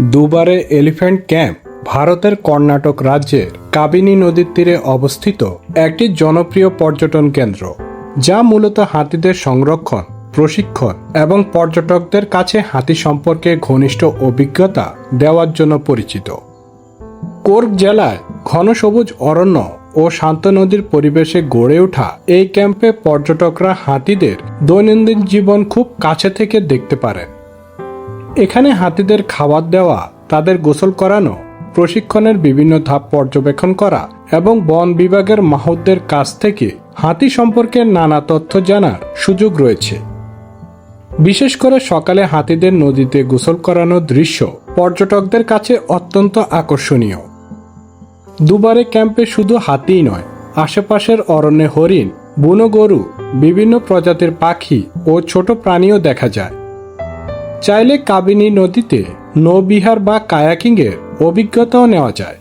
দুবারে elephant camp ভারতের কর্ণাটক রাজ্যের কাবিনী নদীর তীরে অবস্থিত একটি জনপ্রিয় পর্যটন কেন্দ্র, যা মূলত হাতিদের সংরক্ষণ, প্রশিক্ষণ এবং পর্যটকদের কাছে হাতি সম্পর্কে ঘনিষ্ঠ অভিজ্ঞতা দেওয়ার জন্য পরিচিত। কোর্ক জেলায় ঘন সবুজ অরণ্য ও শান্ত নদীর পরিবেশে গড়ে ওঠা এই ক্যাম্পে পর্যটকরা হাতিদের দৈনন্দিন জীবন খুব কাছে থেকে দেখতে পারেন। এখানে হাতিদের খাবার দেওয়া, তাদের গোসল করানো, প্রশিক্ষণের বিভিন্ন ধাপ পর্যবেক্ষণ করা এবং বন বিভাগের মাহতদের কাছ থেকে হাতি সম্পর্কে নানা তথ্য জানার সুযোগ রয়েছে। বিশেষ করে সকালে হাতিদের নদীতে গোসল করানোর দৃশ্য পর্যটকদের কাছে অত্যন্ত আকর্ষণীয়। দুবারে ক্যাম্পে শুধু হাতিই নয়, আশেপাশের অরণ্যে হরিণ, বুনো গরু, বিভিন্ন প্রজাতির পাখি ও ছোট প্রাণীও দেখা যায়। চাইলে কাবিনী নদীতে নৌবিহার বা কায়াকিংয়ের অভিজ্ঞতাও নেওয়া যায়।